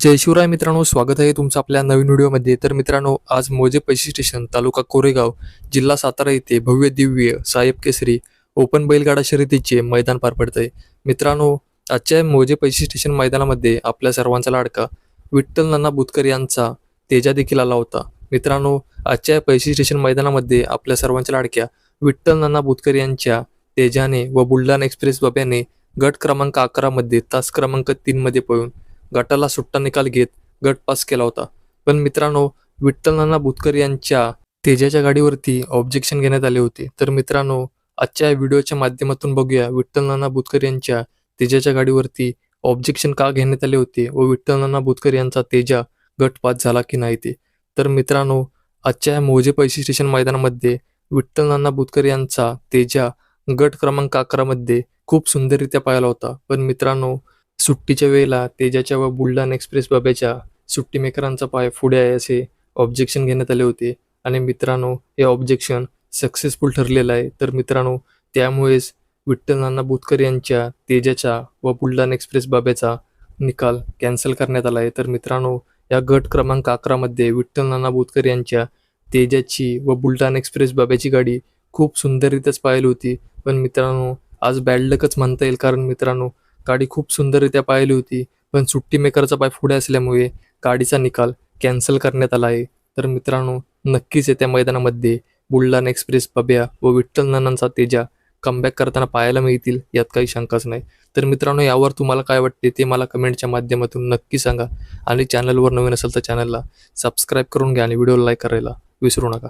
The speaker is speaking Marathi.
जय शिवराय मित्रांनो स्वागत आहे तुमचं आपल्या नवीन व्हिडिओमध्ये. तर मित्रांनो आज मोजे पैसे स्टेशन तालुका कोरेगाव जिल्हा सातारा येथे भव्य दिव्य साहेब केसरी ओपन बैलगाडा शर्यतीचे मैदान पार पडतंय. मित्रांनो आजच्या मोजे पैसे स्टेशन मैदानामध्ये आपल्या सर्वांचा लाडका विठ्ठल नाना बुतकर यांचा तेजा देखील आला होता. मित्रांनो आजच्या पैसे स्टेशन मैदानामध्ये आपल्या सर्वांच्या लाडक्या विठ्ठल नाना बुतकर यांच्या तेजाने व बुलढाणा एक्सप्रेस बाब्याने गट क्रमांक अकरामध्ये तास क्रमांक तीनमध्ये पळून गटाला सुट्टा निकाल घेत गट पास केला होता. पण मित्रांनो विठ्ठल नाना बुतकर यांच्या तेजाच्या गाडीवरती ऑब्जेक्शन घेण्यात आले होते. तर मित्रांनो आजच्या या व्हिडिओच्या माध्यमातून बघूया विठ्ठल नाना बुतकर यांच्या तेजाच्या गाडीवरती ऑब्जेक्शन का घेण्यात आले होते व विठ्ठल नाना बुतकर यांचा तेजा गट पास झाला की नाही ते. तर मित्रांनो आजच्या या मोजे पैसे स्टेशन मैदानामध्ये विठ्ठल नाना बुतकर यांचा तेजा गट क्रमांक अकरामध्ये खूप सुंदररित्या पाहिला होता. पण मित्रांनो सुट्टीच्या वेळेला तेजाच्या व बुलढाणा एक्सप्रेस बाब्याच्या सुट्टीमेकरांचा पाय पुढे आहे असे ऑब्जेक्शन घेण्यात आले होते. आणि मित्रांनो हे ऑब्जेक्शन सक्सेसफुल ठरलेलं आहे. तर मित्रांनो त्यामुळेच विठ्ठल नाना बोतकर यांच्या तेजाच्या व बुलढाणा एक्सप्रेस बाब्याचा निकाल कॅन्सल करण्यात आला आहे. तर मित्रांनो या गट क्रमांक अकरामध्ये विठ्ठल नाना बोतकर यांच्या तेजाची व बुलढाणा एक्सप्रेस बाब्याची गाडी खूप सुंदररित्याच पाहिली होती. पण मित्रांनो आज बॅड लकच म्हणता येईल. कारण मित्रांनो गाडी खूप सुंदररित्या पाहिली होती पण सुट्टी मेकरचा पाय पुढे असल्यामुळे गाडीचा निकाल कॅन्सल करण्यात आला आहे. तर मित्रांनो नक्कीच येत्या मैदानामध्ये बुलढाणा एक्सप्रेस बब्या व विठ्ठल नानांचा तेजा कमबॅक करताना पाहायला मिळतील यात काही शंकाच नाही. तर मित्रांनो यावर तुम्हाला काय वाटते ते मला कमेंटच्या माध्यमातून नक्की सांगा. आणि चॅनलवर नवीन असेल तर चॅनलला सबस्क्राईब करून घ्या आणि व्हिडिओला लाईक करायला विसरू नका.